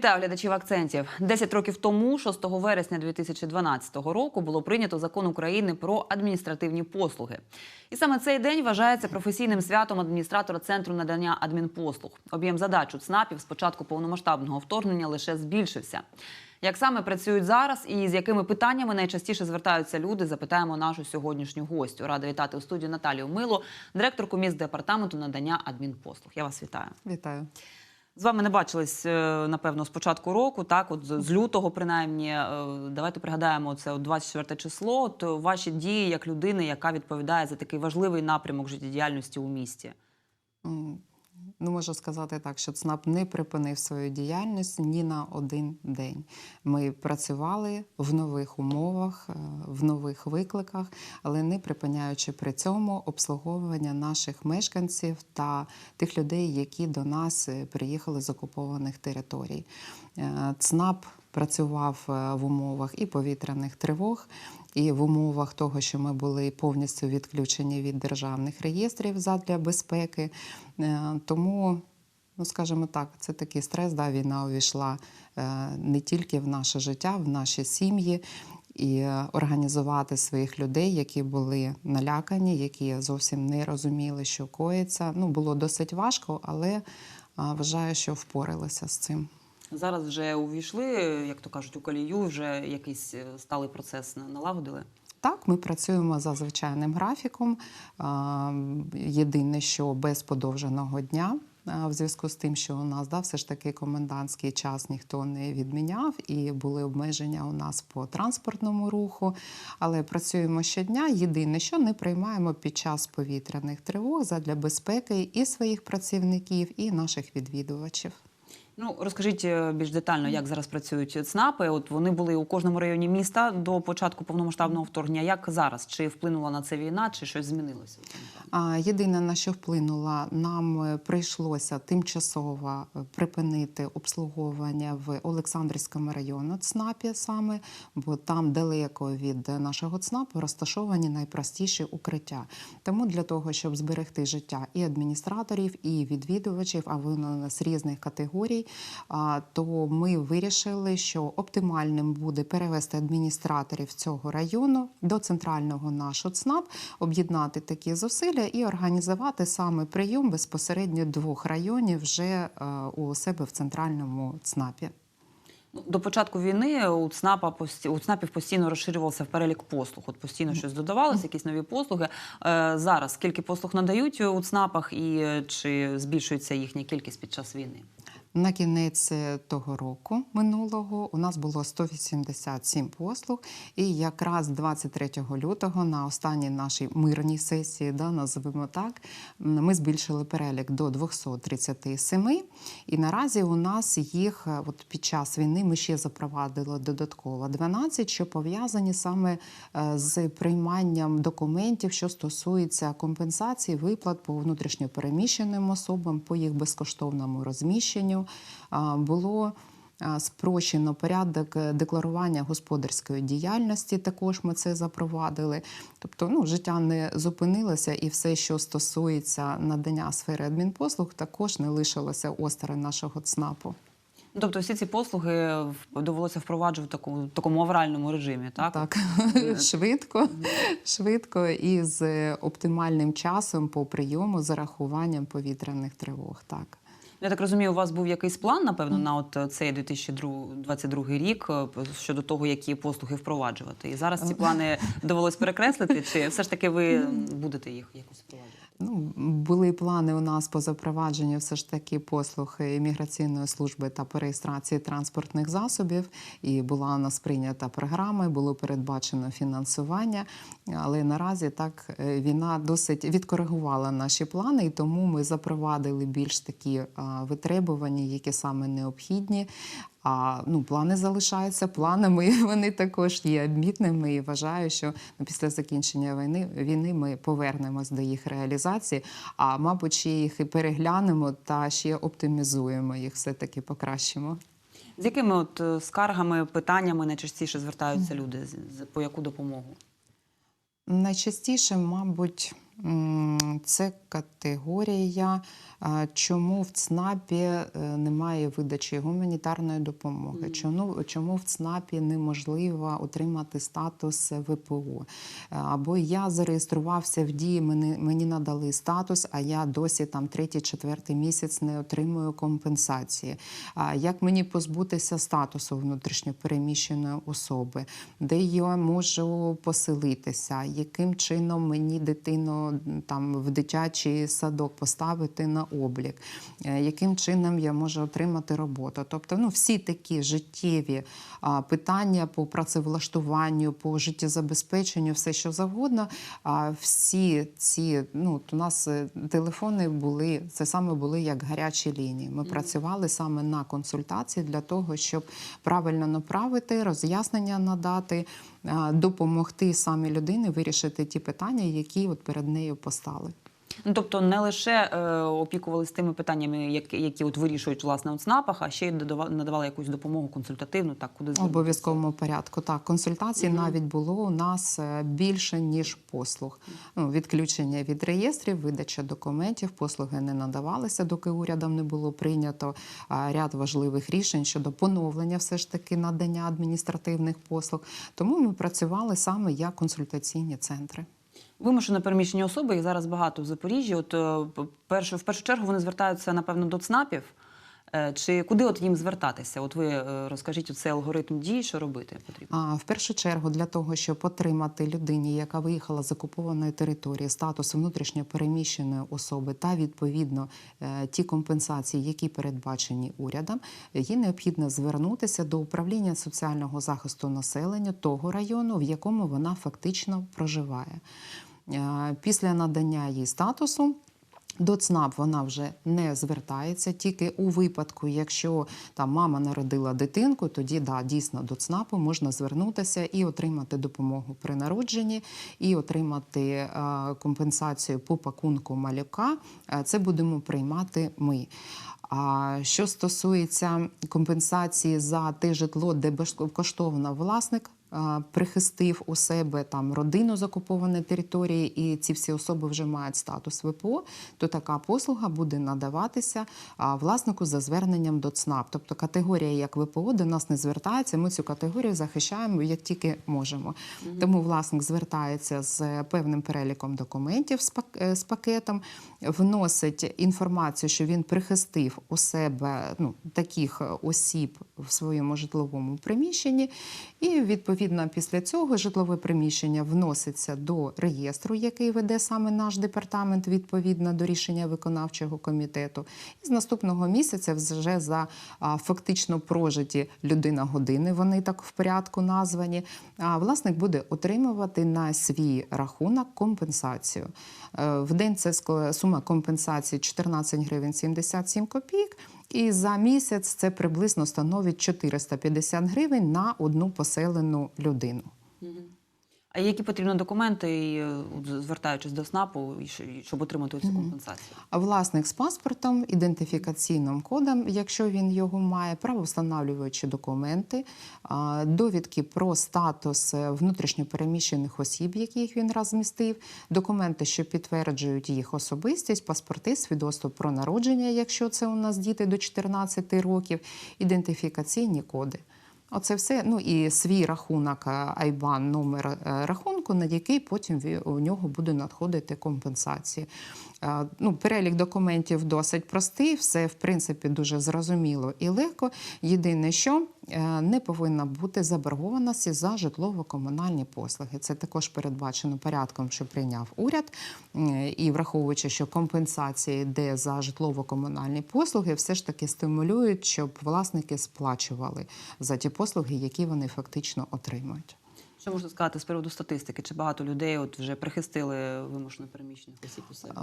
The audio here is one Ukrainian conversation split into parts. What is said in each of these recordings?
Вітаю глядачів акцентів. Десять років тому, 6 вересня 2012 року, було прийнято закон України про адміністративні послуги. І саме цей день вважається професійним святом адміністратора центру надання адмінпослуг. Об'єм задач у ЦНАПів з початку повномасштабного вторгнення лише збільшився. Як саме працюють зараз і з якими питаннями найчастіше звертаються люди, запитаємо нашу сьогоднішню гостю. Рада вітати у студії Наталію Мило, директорку міст департаменту надання адмінпослуг. Я вас вітаю. Вітаю. З вами не бачились, е, напевно, з початку року, так, от з лютого, принаймні. Е, Давайте пригадаємо це от 24 число. То ваші дії як людини, яка відповідає за такий важливий напрямок життєдіяльності у місті. Ну, можу сказати так, що ЦНАП не припинив свою діяльність ні на один день. Ми працювали в нових умовах, е, в нових викликах, але не припиняючи при цьому обслуговування наших мешканців та тих людей, які до нас е, приїхали з окупованих територій. Е, ЦНАП працював е, в умовах і повітряних тривог, і в умовах того, що ми були повністю відключені від державних реєстрів задля безпеки. Е, Тому, ну скажімо так, це такий стрес. Да, війна увійшла е, не тільки в наше життя, в наші сім'ї. І організувати своїх людей, які були налякані, які зовсім не розуміли, що коїться. Ну було досить важко, але вважаю, що впоралися з цим. Зараз вже увійшли, як то кажуть, у колію, вже якийсь е, сталий процес на- налагодили. Так, ми працюємо за звичайним графіком. Єдине, що без подовженого дня. В зв'язку з тим, що у нас да, все ж таки комендантський час ніхто не відміняв, і були обмеження у нас по транспортному руху. Але працюємо щодня. Єдине, що не приймаємо під час повітряних тривог задля безпеки і своїх працівників, і наших відвідувачів. Ну розкажіть е, більш детально, як зараз працюють ЦНАПи. От вони були у кожному районі міста до початку повномасштабного вторгнення. Як зараз? Чи вплинула на це війна, чи щось змінилося? А, Єдине, на що вплинула, нам е, прийшлося тимчасово е, припинити обслуговування в Олександрівському районі ЦНАПі саме, бо там далеко від нашого ЦНАПу розташовані найпростіші укриття. Тому для того, щоб зберегти життя і адміністраторів, і відвідувачів, а вони у нас різних категорій, то ми вирішили, що оптимальним буде перевести адміністраторів цього району до центрального нашого ЦНАП, об'єднати такі зусилля і організувати саме прийом безпосередньо двох районів вже е, у себе в центральному ЦНАПі. Ну, До початку війни у ЦНАПа у ЦНАПів постійно розширювався перелік послуг. От постійно щось додавалося, якісь нові послуги. Е, зараз скільки послуг надають у ЦНАПах і е, чи збільшується їхня кількість під час війни? На кінець е, того року минулого у нас було 187 послуг, і якраз 23 лютого на останній нашій мирній сесії, да, називаємо так, ми збільшили перелік до 237. І наразі у нас їх е, от під час війни ми ще запровадили додатково 12, що пов'язані саме е, з прийманням документів, що стосується компенсації виплат по внутрішньопереміщеним особам, по їх безкоштовному розміщенню. Було Спрощено порядок е, декларування господарської діяльності. Також ми це запровадили. Тобто, ну життя не зупинилося, і все, що стосується надання сфери адмінпослуг, також не лишилося осторонь нашого ЦНАПу. Ну, Тобто всі ці послуги довелося впроваджувати в такому, такому авральному режимі, так? Так, швидко, швидко і з оптимальним часом по прийому з зарахуванням повітряних тривог. Так. Я так розумію, у вас був якийсь план, напевно, на от е, цей 2022 рік е, щодо того, які послуги впроваджувати. І зараз ці плани довелось перекреслити, чи все ж таки ви будете їх якось впроваджувати? Ну, були плани у нас по запровадженню все ж таки послуг імміграційної служби та по реєстрації транспортних засобів. І була у нас прийнята програма, було передбачено фінансування. Але наразі так е, війна досить відкоригувала наші плани, і тому ми запровадили більш такі витребування, які саме необхідні. А ну, плани залишаються планами, вони також є амбітними. І вважаю, що ну, після закінчення війни війни ми повернемось до їх реалізації. А мабуть, ще їх і переглянемо та ще оптимізуємо їх, все таки покращимо. З якими от е, скаргами, питаннями найчастіше звертаються люди? По яку допомогу? Найчастіше, мабуть, Це категорія, чому в ЦНАПі е, немає видачі гуманітарної допомоги, чому, чому в ЦНАПі неможливо отримати статус ВПО. Або я зареєструвався в дії, мені, мені надали статус, а я досі там третій, четвертий місяць не отримую компенсації. Як мені позбутися статусу внутрішньопереміщеної особи, де я можу поселитися, яким чином мені дитину там в дитячий садок поставити на облік, е, яким чином я можу отримати роботу. Тобто, ну всі такі життєві питання по працевлаштуванню, по життєзабезпеченню, все що завгодно. Всі ці ну у нас е, телефони були це саме були як гарячі лінії. Ми працювали саме на консультації для того, щоб правильно направити, роз'яснення надати, допомогти саме людині вирішити ті питання, які от перед нею постали. Ну, тобто не лише е, опікувалися тими питаннями, які, які от вирішують власне у ЦНАПах, а ще й додава- надавали якусь допомогу консультативну, так куди звернутися. обов'язковому порядку. Так, консультацій навіть було у нас е, більше ніж послуг. Ну, відключення від реєстрів, видача документів, послуги не надавалися, доки урядом не було прийнято а, ряд важливих рішень щодо поновлення, все ж таки надання адміністративних послуг. Тому ми працювали саме як консультаційні центри. Вимушено переміщені особи, їх зараз багато в Запоріжжі. От е, п- перше, в першу чергу вони звертаються, напевно, до ЦНАПів. Е, Чи куди от їм звертатися? От ви е, розкажіть цей алгоритм дій, що робити потрібно? А в першу чергу для того, щоб отримати людині, яка виїхала з окупованої території, статус внутрішньо переміщеної особи та відповідно ті компенсації, які передбачені урядом, їй необхідно звернутися до управління соціального захисту населення того району, в якому вона фактично проживає. Е, Після надання їй статусу. До ЦНАП вона вже не звертається, тільки у випадку, якщо там мама народила дитинку, тоді да, дійсно до ЦНАПу можна звернутися і отримати допомогу при народженні, і отримати е, компенсацію по пакунку малюка. Е, Це будемо приймати ми. А що стосується компенсації за те житло, де безкоштовно власник прихистив у себе там родину з окупованої території, і ці всі особи вже мають статус ВПО, то така послуга буде надаватися власнику за зверненням до ЦНАП. Тобто категорія як ВПО до нас не звертається. Ми цю категорію захищаємо як тільки можемо. Тому власник звертається з певним переліком документів з е, з пакетом, вносить інформацію, що він прихистив у себе ну, таких осіб в своєму житловому приміщенні, і відповідно після цього житлове приміщення вноситься до реєстру, який веде саме наш департамент відповідно до рішення виконавчого комітету. І з наступного місяця вже за фактично прожиті людина години, вони так в порядку названі. А власник буде отримувати на свій рахунок компенсацію. Е, В день це сума компенсації 14 гривень 77 копійок. І за місяць це приблизно становить 450 гривень на одну поселену людину. А які потрібні документи, е, звертаючись до СНАПу, щоб отримати цю компенсацію? А власник з паспортом, ідентифікаційним кодом, якщо він його має, правовстановлюючі документи, довідки про статус е, внутрішньопереміщених осіб, яких він розмістив, документи, що підтверджують їх особистість, паспорти, свідоцтво про народження, якщо це у нас діти до 14 років, ідентифікаційні коди. Оце все. Ну і свій рахунок айбан, номер е, рахунку, на який потім в нього буде надходити компенсації. Ну, перелік документів досить простий, все в принципі дуже зрозуміло і легко. Єдине, що е, не повинна бути заборгованості за житлово-комунальні послуги. Це також передбачено порядком, що прийняв уряд. І враховуючи, що компенсація йде за житлово-комунальні послуги, все ж таки стимулюють, щоб власники сплачували за ті послуги, які вони фактично отримують. Що можна сказати з приводу статистики? Чи багато людей от вже прихистили вимушено переміщених осіб у себе?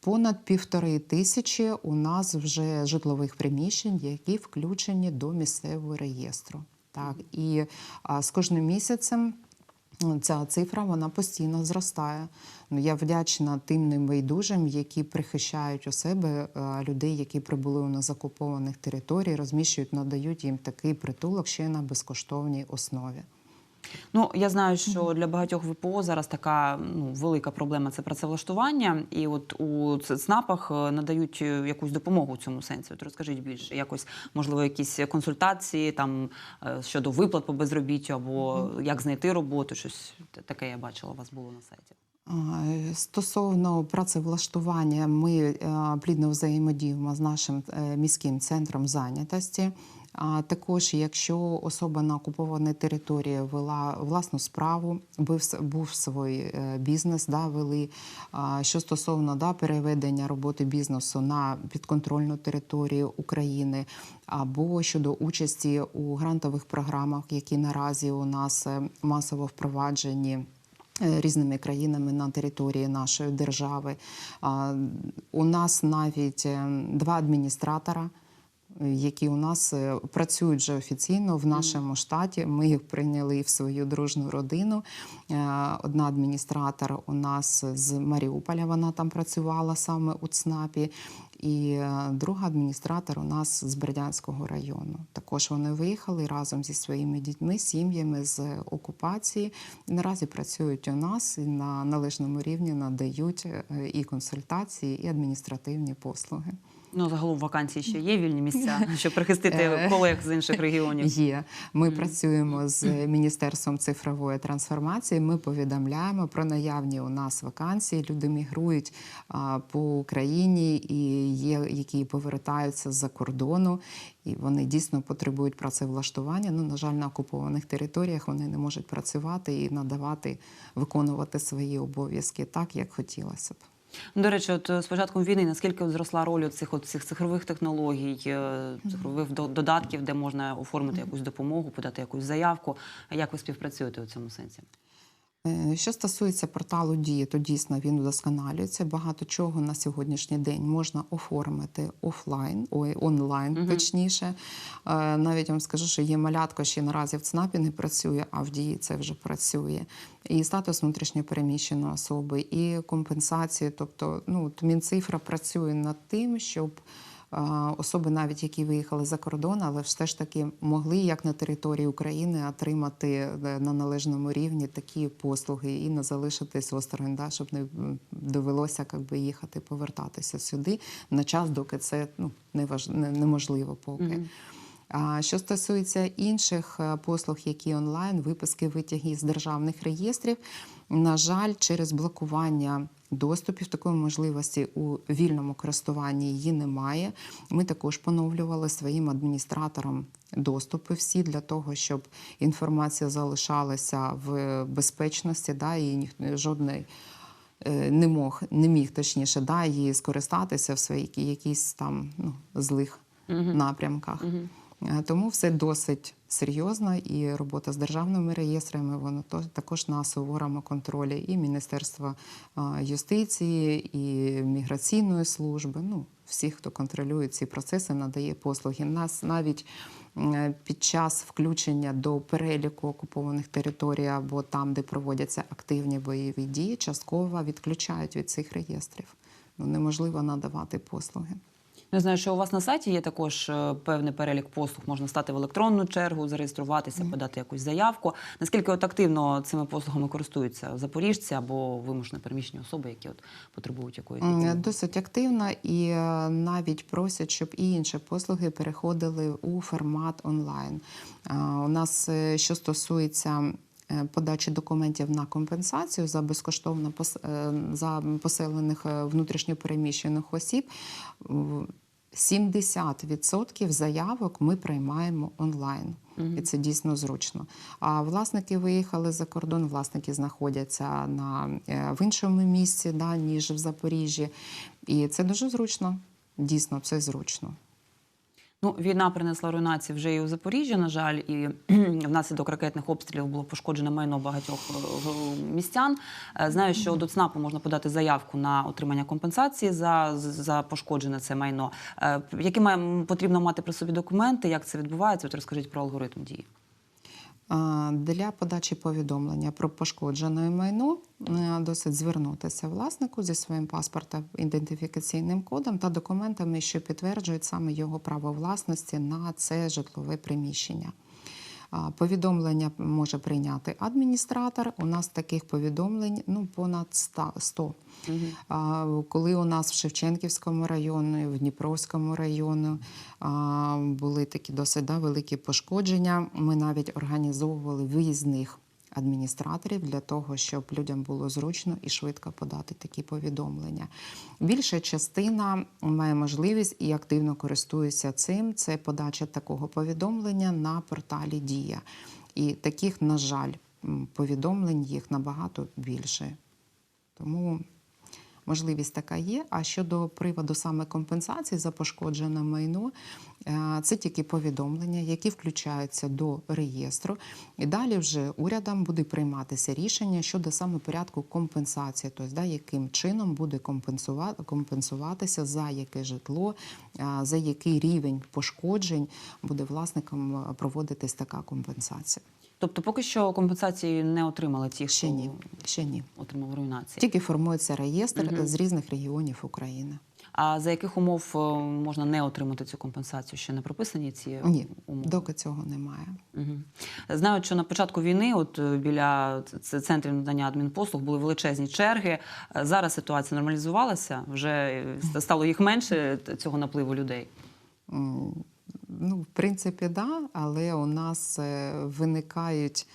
Понад півтори тисячі у нас вже житлових приміщень, які включені до місцевого реєстру. Так і а, з кожним місяцем. Ця цифра вона постійно зростає. Ну я вдячна тим небайдужим, які прихищають у себе людей, які прибули у нас окупованих територій, розміщують, надають їм такий притулок ще й на безкоштовній основі. Ну я знаю, що для багатьох ВПО зараз така ну велика проблема це працевлаштування, і от у ЦНАПах е, надають е, якусь допомогу в цьому сенсі. От розкажіть більше, якось можливо, якісь консультації там е, щодо виплат по безробіттю або як знайти роботу. Щось таке я бачила, у вас було на сайті. Стосовно працевлаштування, ми плідно взаємодіємо з нашим міським центром зайнятості. А також, якщо особа на окупованій території вела власну справу, був, був свій е, бізнес, да, вели. Що стосовно да, переведення роботи бізнесу на підконтрольну територію України, або щодо участі у грантових програмах, які наразі у нас е, масово впроваджені е, різними країнами на території нашої держави. У нас навіть два адміністратора. Які у нас е, працюють вже офіційно в нашому штаті. Ми їх прийняли в свою дружну родину. Е, Одна адміністратор у нас з Маріуполя, вона там працювала саме у ЦНАПі. І е, друга адміністратор у нас з Бердянського району. Також вони виїхали разом зі своїми дітьми, сім'ями з окупації. І наразі працюють у нас і на належному рівні надають і консультації, і адміністративні послуги. Ну загалом вакансії ще є вільні місця, щоб прихистити Е. колег з інших регіонів. Є. Ми працюємо з Міністерством цифрової трансформації. Ми повідомляємо про наявні у нас вакансії. Люди мігрують а, по Україні і є, які повертаються з-за кордону, і вони дійсно потребують працевлаштування. Ну, на жаль, на окупованих територіях вони не можуть працювати і надавати, виконувати свої обов'язки так, як хотілося б. До речі, от е, з початком війни наскільки зросла роль цих от цих цифрових технологій, е, цифрових до- додатків, де можна оформити якусь допомогу, подати якусь заявку. Як ви співпрацюєте у цьому сенсі? Е, Що стосується порталу дії, то дійсно він удосконалюється. Багато чого на сьогоднішній день можна оформити офлайн, ой, онлайн, Мгм. точніше. Е, Навіть я вам скажу, що є малятко, ще наразі в ЦНАПі не працює, а в дії це вже працює. І статус внутрішньопереміщеної особи, і компенсації. Тобто, ну Мінцифра працює над тим, щоб особи, навіть які виїхали за кордон, але все ж таки могли як на території України отримати е, на належному рівні такі послуги і не залишитись осторонь, да, щоб не довелося как би, їхати, повертатися сюди на час, доки це ну, неваж... не- неможливо поки. Мгм. А що стосується інших е, послуг, які онлайн, виписки витяги з державних реєстрів, на жаль, через блокування доступів такої можливості у вільному користуванні її немає. Ми також поновлювали своїм адміністраторам доступи всі для того, щоб інформація залишалася в безпечності, да, і жодний е, не мог, не міг точніше, да, її скористатися в своїх якісь там ну, злих Мгм. напрямках. Мгм. Е, Тому все досить серйозно, і робота з державними реєстрами воно також на суворому контролі і Міністерства е, юстиції, і міграційної служби. Ну всі, хто контролює ці процеси, надає послуги. Нас навіть е, під час включення до переліку окупованих територій або там, де проводяться активні бойові дії, частково відключають від цих реєстрів. Ну неможливо надавати послуги. Я знаю, що у вас на сайті є також е, певний перелік послуг. Можна стати в електронну чергу, зареєструватися, подати якусь заявку. Наскільки от активно цими послугами користуються запоріжці або вимушено переміщені особи, які от потребують якоїсь допомоги? Досить активна і е, навіть просять, щоб і інші послуги переходили у формат онлайн. Е, У нас що стосується подачі документів на компенсацію за безкоштовно за поселених внутрішньопереміщених осіб. В- 70% заявок ми приймаємо онлайн, і це дійсно зручно. А власники виїхали за кордон, власники знаходяться на е, в іншому місці, да, ніж в Запоріжжі. І це дуже зручно. Дійсно, це зручно. Ну, війна принесла руйнації вже і у Запоріжжі, на жаль, і внаслідок ракетних обстрілів було пошкоджено майно багатьох е, містян. Е, Знаю, що до ЦНАПу можна подати заявку на отримання компенсації за, за пошкоджене це майно. Е, Які має, потрібно мати при собі документи, як це відбувається? От розкажіть про алгоритм дії. Для подачі повідомлення про пошкоджене майно е, досить звернутися власнику зі своїм паспортом, ідентифікаційним кодом та документами, що підтверджують саме його право власності на це житлове приміщення. Повідомлення може прийняти адміністратор. У нас таких повідомлень ну, понад 100. Угу. Коли у нас в Шевченківському районі, в Дніпровському районі були такі досить да, великі пошкодження, ми навіть організовували виїзних адміністраторів для того, щоб людям було зручно і швидко подати такі повідомлення. Більша частина має можливість і активно користується цим. Це подача такого повідомлення на порталі Дія. І таких, на жаль, повідомлень їх набагато більше. Тому можливість така є. А щодо приводу саме компенсації за пошкоджене майно, е, це тільки повідомлення, які включаються до реєстру. І далі вже урядом буде прийматися рішення щодо саме порядку компенсації, тобто да, яким чином буде компенсувати, компенсуватися за яке житло, е, за який рівень пошкоджень буде власникам е, проводитись така компенсація. Тобто, поки що компенсації не отримали ті, Ще хто ні, ще ні. отримав руйнації. Тільки формується реєстр з різних регіонів України. А за яких умов е, можна не отримати цю компенсацію? Ще не прописані ці Ні, умови? доки цього немає. Угу. Знаю, що на початку війни, от е, біля центрів надання адмінпослуг, були величезні черги. Е, Зараз ситуація нормалізувалася, вже стало їх менше цього напливу людей. Ну, в принципі, да, але у нас е, виникають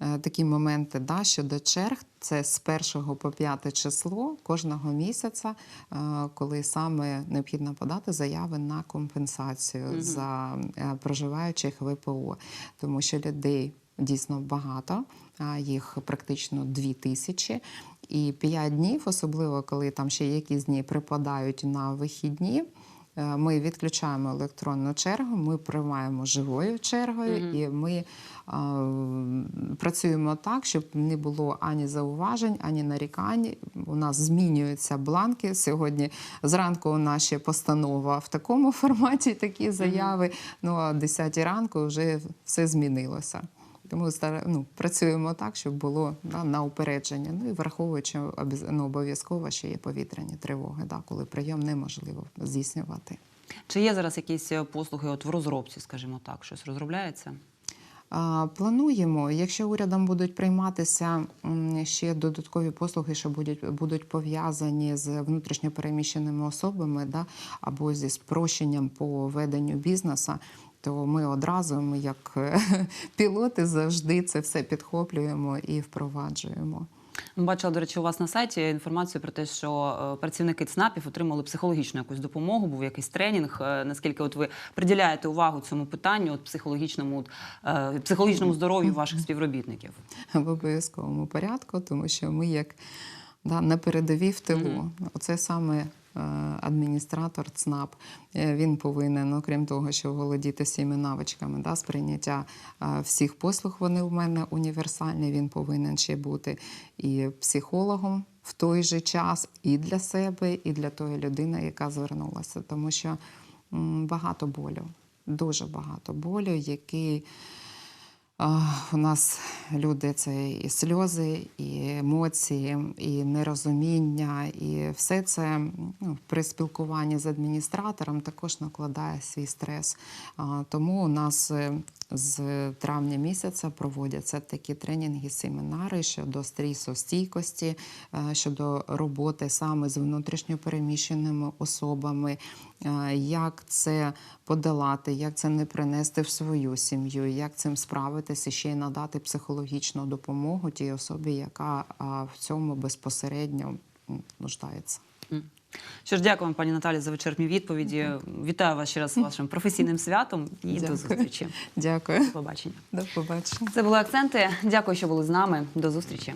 е, такі моменти да, щодо черг. Це з 1 по 5 число кожного місяця, е, коли саме необхідно подати заяви на компенсацію за е, проживаючих ВПО, тому що людей дійсно багато, їх практично дві тисячі. І 5 днів, особливо коли там ще якісь дні припадають на вихідні. Е, Ми відключаємо електронну чергу, ми приймаємо живою чергою, і ми м, працюємо так, щоб не було ані зауважень, ані нарікань. У нас змінюються бланки. Сьогодні зранку у нас ще постанова в такому форматі, такі заяви. Ну а о 10 ранку вже все змінилося. Тому ну, працюємо так, щоб було да, на упередження. Ну і враховуючи ну, обов'язково, що є повітряні тривоги, да, коли прийом неможливо здійснювати. Чи є зараз якісь е, послуги от в розробці, скажімо так, щось розробляється? Плануємо, якщо урядом будуть прийматися ще додаткові послуги, що будуть, будуть пов'язані з внутрішньопереміщеними особами, да, або зі спрощенням по веденню бізнесу, то ми одразу, ми як е, пілоти, завжди це все підхоплюємо і впроваджуємо. Бачила, до речі, у вас на сайті інформацію про те, що е, працівники ЦНАПів отримали психологічну якусь допомогу, був якийсь тренінг. Е, Наскільки от ви приділяєте увагу цьому питанню, от психологічному, от, психологічному здоров'ю ваших співробітників? в обов'язковому порядку, тому що ми як да, на передовій в тилу. Оце саме адміністратор ЦНАП. Е, Він повинен, окрім того, що володіти всіми навичками да, сприйняття е, всіх послуг, вони в мене універсальні. Він повинен ще бути і психологом в той же час, і для себе, і для тої людини, яка звернулася. Тому що багато болю, дуже багато болю, який. У нас люди це і сльози, і емоції, і нерозуміння, і все це ну, при спілкуванні з адміністратором також накладає свій стрес. Тому у нас е, з травня місяця проводяться такі тренінги, семінари щодо стрісостійкості, е, щодо роботи саме з внутрішньопереміщеними особами, е, як це подолати, як це не принести в свою сім'ю, як цим справитися, ще й надати психологічну допомогу тій особі, яка в цьому безпосередньо нуждається. Що ж, дякую вам, пані Наталі, за вичерпні відповіді. Вітаю вас ще раз з вашим професійним святом і до зустрічі. Дякую. До побачення. До побачення. Це були акценти. Дякую, що були з нами. До зустрічі.